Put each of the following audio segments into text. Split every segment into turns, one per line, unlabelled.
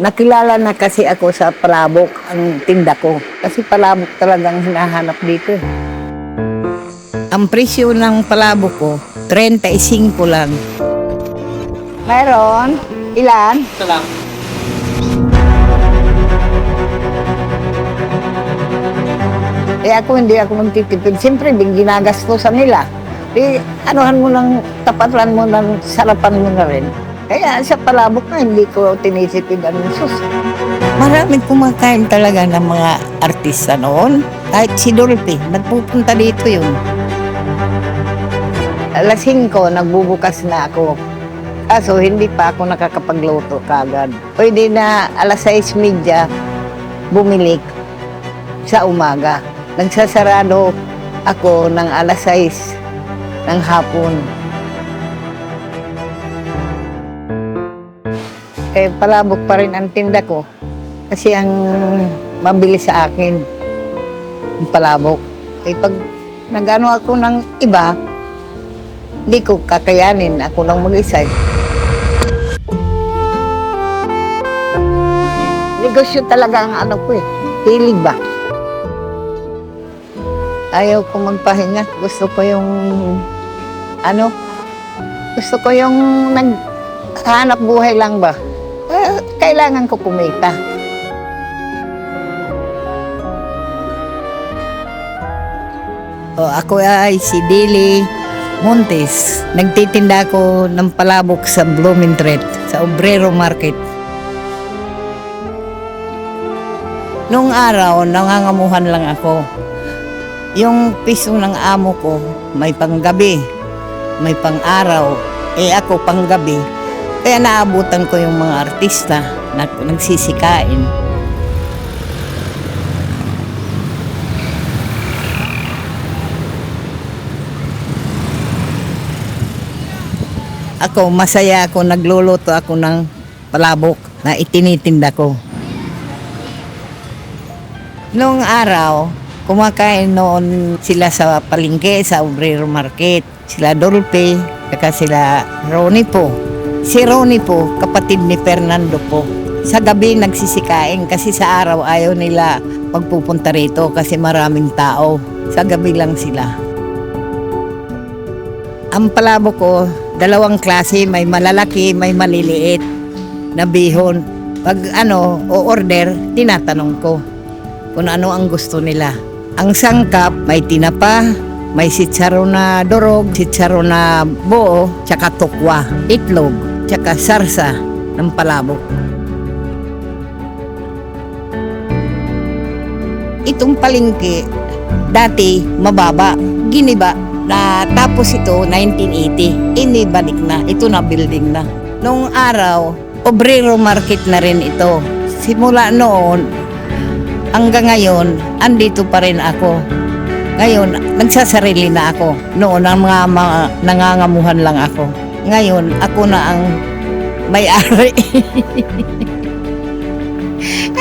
nakilala na kasi ako sa palabok ang tinda ko. Kasi palabok talagang hinahanap dito. eh. Ang presyo ng palabok ko, 35 lang. Mayroon? Ilan?
Ito lang.
Eh ako hindi ako magtitipid. Siyempre, ginagastosan nila. Eh, anuhan mo ng, tapatan mo ng sarapan mo na rin. Kaya sa palabok na, hindi ko tinisipid ang sus. Maraming kumakain talaga ng mga artista noon. Kahit si Dolphy, nagpupunta dito yun. Alas 5, nagbubukas na ako. Kaso hindi pa ako nakakapagluto kagad. Pwede na alas 6.30 bumili sa umaga. Nagsasarado ako ng alas 6 ng hapon. Eh, palabok pa rin ang tinda ko. Kasi ang mabilis sa akin, yung palabok. Eh, pag nagano ako ng iba, hindi ko kakayanin. Ako lang mag-isa. Negosyo talaga ang ano ko eh. Hilig ba? Ayaw ko magpahinga. Gusto ko yung, ano, gusto ko yung naghanap buhay lang ba? Kailangan ko kumita. O, ako ay si Dili Montes. Nagtitinda ako ng palabok sa Blumentritt, sa Obrero Market. Noong araw, nangangamuhan lang ako. Yung piso ng amo ko, may panggabi, may pang-araw, eh ako panggabi. Kaya naabutan ko yung mga artista nagsisikain. Ako, masaya ako, nagluluto ako ng palabok na itinitinda ko. Noong araw, kumakain noon sila sa palengke, sa Obrero Market. Sila Dolpe, saka sila Ronnie po. Si Ronnie po, kapatid ni Fernando po. Sa gabi nagsisikain kasi sa araw ayaw nila magpupunta rito kasi maraming tao. Sa gabi lang sila. Ang palabo ko, dalawang klase, may malalaki, may maliliit na bihon. Pag ano, o order, tinatanong ko kung ano ang gusto nila. Ang sangkap, may tinapa, may sitsaro na dorog, sitsaro na buo, tsaka tukwa, itlog, tsaka sarsa ng palabok. Itong palengke, dati mababa, giniba, na tapos ito 1980, inibalik na, ito na building na. Noong araw, obrero market na rin ito. Simula noon, hanggang ngayon, andito pa rin ako. Ngayon, nagsasarili na ako. Noon, ang mga, mga nangangamuhan lang ako. Ngayon, ako na ang may-ari.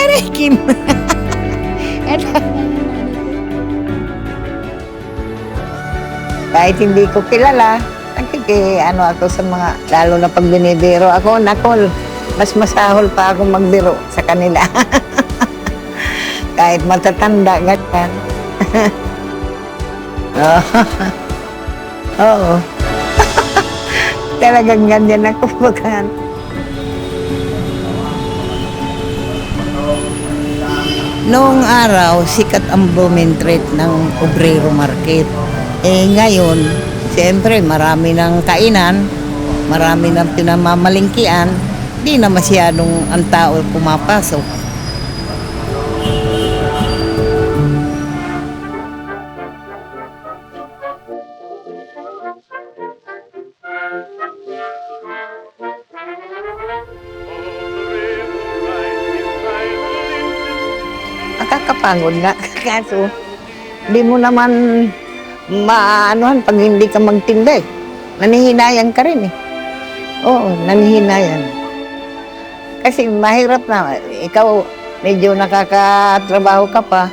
Aray, Kim. Kahit hindi ko kilala, nakiki, ano ako sa mga, lalo na pag binibiro ako, nakol, mas masahol pa ako magbiro sa kanila. Kahit matatanda, ganyan. Oo. Oo. Talagang ganyan ako bagan. Noong araw, sikat ang Blumentritt ng Obrero Market. Eh ngayon, siyempre marami ng kainan, marami ng pinamamalingkian, di na masyadong ang tao pumapasok. Nakakapagod nga. Kaso, di mo naman maanuhan pag hindi ka magtinda eh. Nanihinayan ka rin eh. Oo, nanihinayan. Kasi mahirap na. Ikaw, medyo nakakatrabaho ka pa.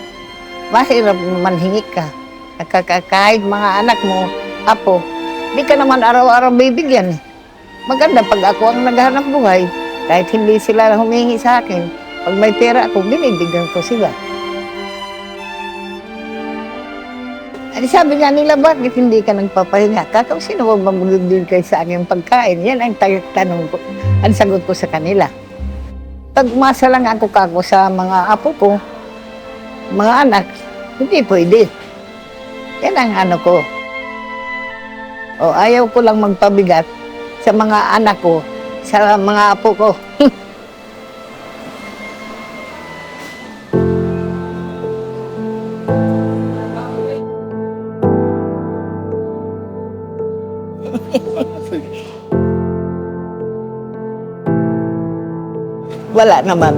Mahirap manhingi ka. Nakakakain mga anak mo, apo. Di ka naman araw-araw bibigyan eh. Maganda pag ako ang naghanap buhay. Kahit hindi sila humingi sa akin, pag may pera ako, binibigyan ko sila. Ay, sabi nga nila, bakit hindi ka nagpapahinga? Kakaw, sino ba din kayo sa aking pagkain? Yan ang tanong ko, ang sagot ko sa kanila. Pag lang ako kako sa mga apo ko, mga anak, hindi pwede. Yan ang ano ko. O ayaw ko lang magpabigat sa mga anak ko, sa mga apo ko. Wala naman.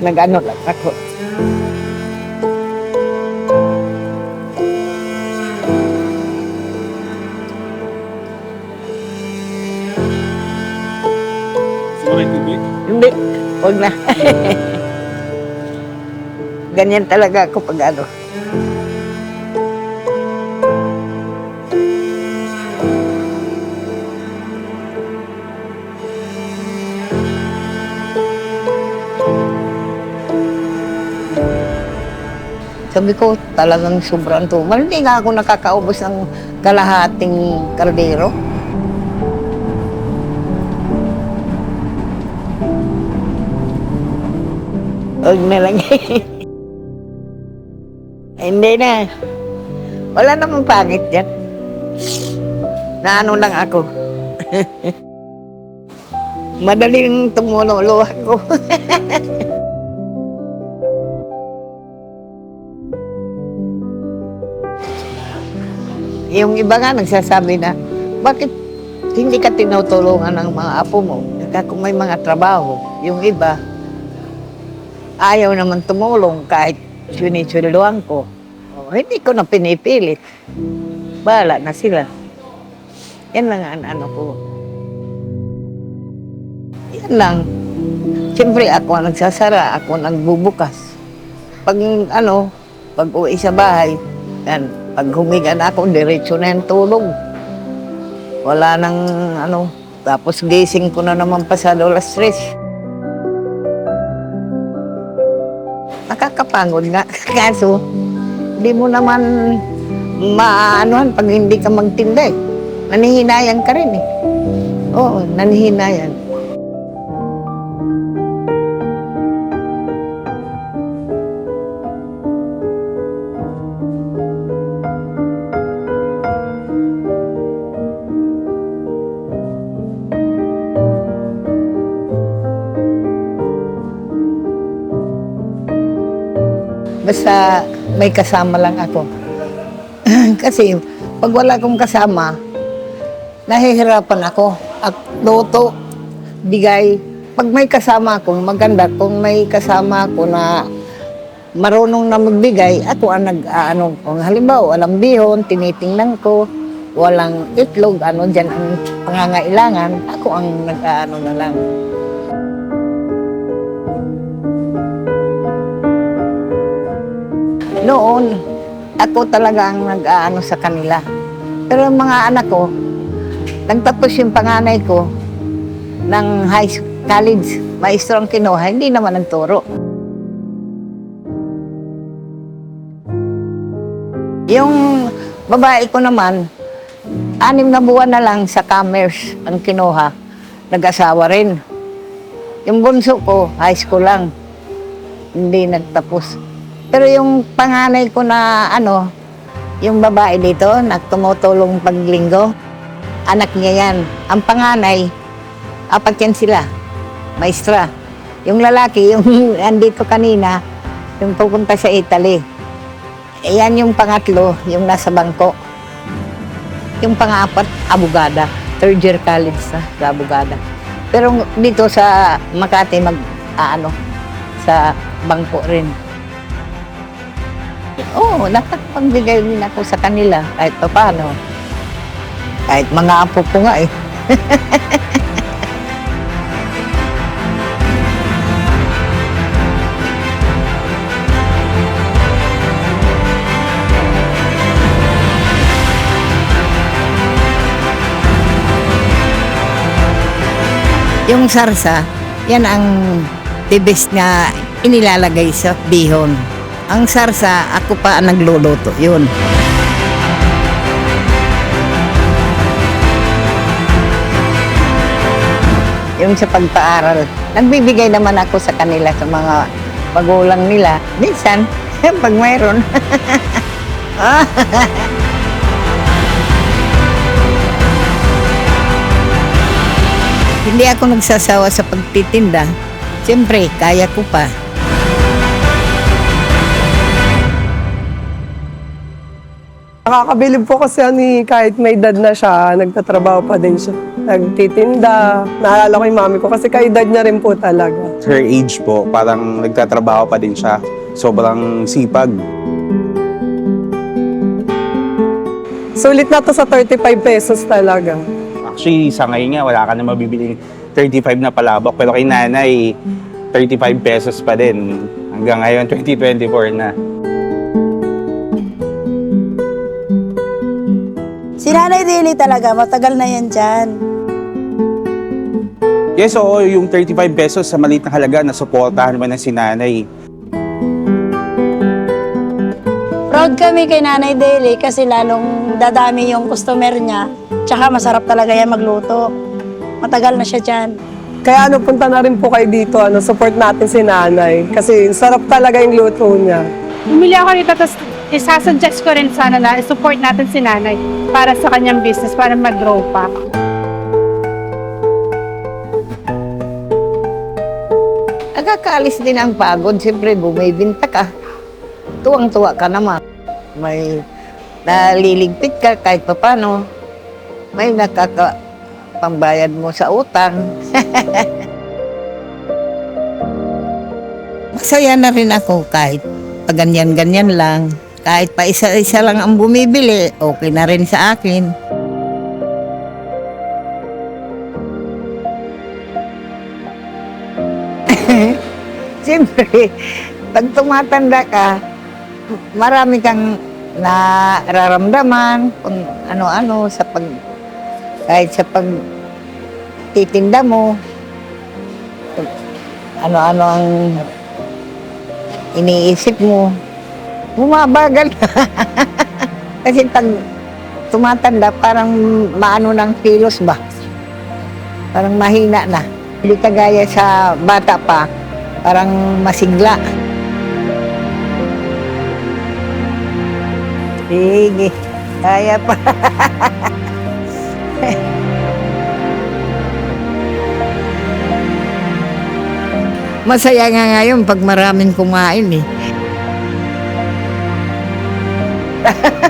Nag-ano lang ako.
Sumakay tubig?
Hindi, huwag na. Ganyan talaga ako pag ano. Sabi ko, talagang sobrang tumal. Hindi nga ako nakakaubos ng kalahating kaldero. Huwag na lang. Hindi na. Wala namang pangit yan. Naano lang ako. Madaling tumululuha ko. Yung iba nga nagsasabi na, bakit hindi ka tinutulungan ng mga apo mo? Kung may mga trabaho, yung iba, ayaw naman tumulong kahit sinisuluan ko. Oh, hindi ko na pinipilit. Bala na sila. Yan lang ang ano ko. Yan lang. Siyempre ako ang nagsasara, ako ang nagbubukas. Pag ano, pag uwi sa bahay, yan, pag humiga na ako, diretso na yung tulog. Wala nang ano, tapos gising ko na naman pasado alas tres. nakakapangod nga. Kaso, hindi mo naman maanuhan pag hindi ka magtinda eh. Nanihinayan ka rin eh. Oo, nanihinayan. Basta may kasama lang ako. Kasi pag wala akong kasama, nahihirapan ako. At luto, bigay. Pag may kasama ako, maganda. Kung may kasama ako na marunong na magbigay, ako ang nag-ano. Kung halimbawa, walang bihon, tinitingnan ko, walang itlog, ano dyan ang pangangailangan, ako ang nag-ano na lang. Noon, ako talaga ang nag-aano sa kanila. Pero yung mga anak ko, nagtapos yung panganay ko ng high school, college, maestro ang kinuha, hindi naman nagturo. Yung babae ko naman, anim na buwan na lang sa commerce ang kinuha, nag-asawa rin. Yung bunso ko, high school lang, hindi nagtapos. Pero yung panganay ko na ano, yung babae dito na tumutulong paglinggo, anak niya yan. Ang panganay, apat yan sila, maestra. Yung lalaki, yung andito kanina, yung pupunta sa Italy. Yan yung pangatlo, yung nasa bangko. Yung pangapat, abogada. Third year college sa abogada. Pero dito sa Makati, mag, ah, ano, sa bangko rin. Oo, nakakapagbigay din ako sa kanila kahit pa paano. Kahit mga apo ko nga eh. Yung sarsa, yan ang best na inilalagay sa bihon. Ang sarsa, ako pa ang nagluluto. Yun. Yung sa pagpaaral, nagbibigay naman ako sa kanila sa mga magulang nila. Minsan, pag mayroon. Hindi ako nagsasawa sa pagtitinda. Siyempre, kaya ko pa.
Nakakabilib po kasi ani kahit may edad na siya, nagtatrabaho pa din siya. Nagtitinda. Naalala ko yung mami ko kasi kaedad niya rin po talaga.
her age po, parang nagtatrabaho pa din siya. Sobrang sipag.
Sulit na to sa 35 pesos talaga.
Actually, sa ngayon nga, wala ka na mabibili 35 na palabok. Pero kay nanay, 35 pesos pa din. Hanggang ngayon, 2024 na.
Nanay Dili talaga, matagal na yan dyan.
Yes, oo, yung 35 pesos sa maliit na halaga na suportahan mo na si nanay.
Proud kami kay Nanay Deli kasi lalong dadami yung customer niya. Tsaka masarap talaga yan magluto. Matagal na siya dyan.
Kaya ano, punta na rin po kayo dito, ano, support natin si nanay. Kasi sarap talaga yung luto niya.
Bumili ako nito, tapos isasuggest ko rin sana na support natin si nanay para sa kanyang business, para mag-grow pa.
Nakakaalis din ang pagod. Siyempre, bumibinta ka. Tuwang-tuwa ka naman. May naliligpit ka kahit papano. May nakaka pambayad mo sa utang. Masaya na rin ako kahit pag ganyan-ganyan lang. Kahit pa isa-isa lang ang bumibili, okay na rin sa akin. Siyempre, pag tumatanda ka, marami kang nararamdaman kung ano-ano sa pag kahit sa pag titinda mo ano-ano ang iniisip mo bumabagal kasi pag tumatanda parang maano ng kilos ba parang mahina na hindi kagaya sa bata pa parang masigla Sige, kaya pa. Masaya nga ngayon pag maraming kumain eh.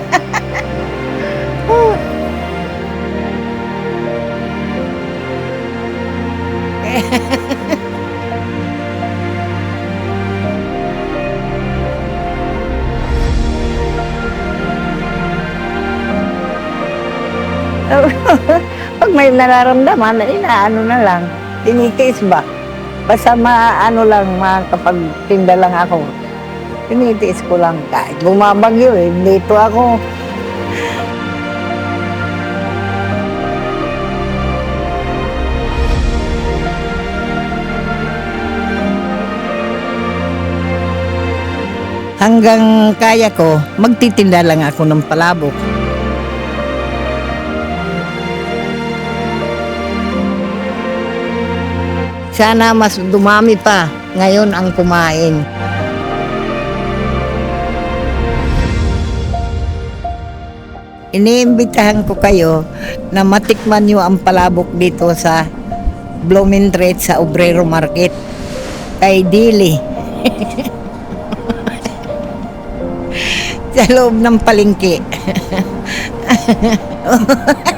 pag may nararamdaman, inaano na lang. Tinitiis ba? Basta maano lang, makapagtinda lang ako. Tinitiis ko lang. Kahit bumabagyo eh, dito ako. Hanggang kaya ko, magtitinda lang ako ng palabok. Sana mas dumami pa ngayon ang kumain. Iniimbitahan ko kayo na matikman nyo ang palabok dito sa Bloomingtreet sa Obrero Market kay Dili. sa loob ng palengke.